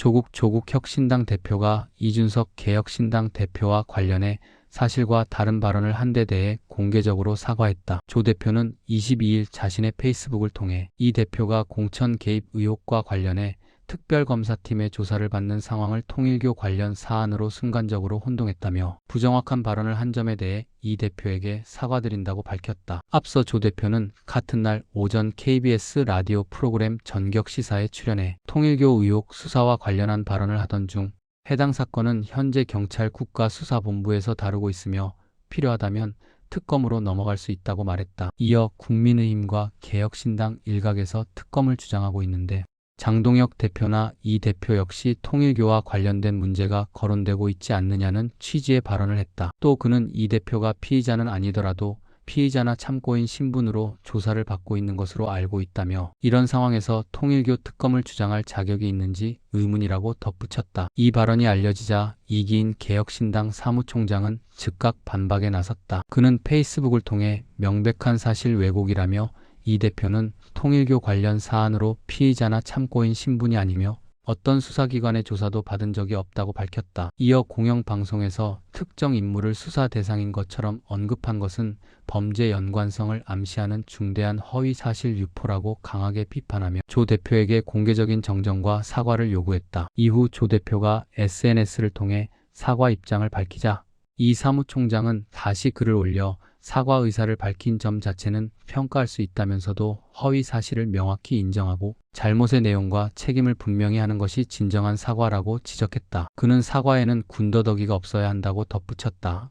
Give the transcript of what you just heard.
조국 조국 혁신당 대표가 이준석 개혁신당 대표와 관련해 사실과 다른 발언을 한 데 대해 공개적으로 사과했다. 조 대표는 22일 자신의 페이스북을 통해 이 대표가 공천 개입 의혹과 관련해 특별검사팀의 조사를 받는 상황을 통일교 관련 사안으로 순간적으로 혼동했다며 부정확한 발언을 한 점에 대해 이 대표에게 사과드린다고 밝혔다. 앞서 조 대표는 같은 날 오전 KBS 라디오 프로그램 전격 시사에 출연해 통일교 의혹 수사와 관련한 발언을 하던 중 해당 사건은 현재 경찰 국가수사본부에서 다루고 있으며 필요하다면 특검으로 넘어갈 수 있다고 말했다. 이어 국민의힘과 개혁신당 일각에서 특검을 주장하고 있는데 장동혁 대표나 이 대표 역시 통일교와 관련된 문제가 거론되고 있지 않느냐는 취지의 발언을 했다. 또 그는 이 대표가 피의자는 아니더라도 피의자나 참고인 신분으로 조사를 받고 있는 것으로 알고 있다며 이런 상황에서 통일교 특검을 주장할 자격이 있는지 의문이라고 덧붙였다. 이 발언이 알려지자 이기인 개혁신당 사무총장은 즉각 반박에 나섰다. 그는 페이스북을 통해 명백한 사실 왜곡이라며 이 대표는 통일교 관련 사안으로 피의자나 참고인 신분이 아니며 어떤 수사기관의 조사도 받은 적이 없다고 밝혔다. 이어 공영방송에서 특정 인물을 수사 대상인 것처럼 언급한 것은 범죄 연관성을 암시하는 중대한 허위 사실 유포라고 강하게 비판하며 조 대표에게 공개적인 정정과 사과를 요구했다. 이후 조 대표가 SNS를 통해 사과 입장을 밝히자 이 사무총장은 다시 글을 올려 사과 의사를 밝힌 점 자체는 평가할 수 있다면서도 허위 사실을 명확히 인정하고 잘못의 내용과 책임을 분명히 하는 것이 진정한 사과라고 지적했다. 그는 사과에는 군더더기가 없어야 한다고 덧붙였다.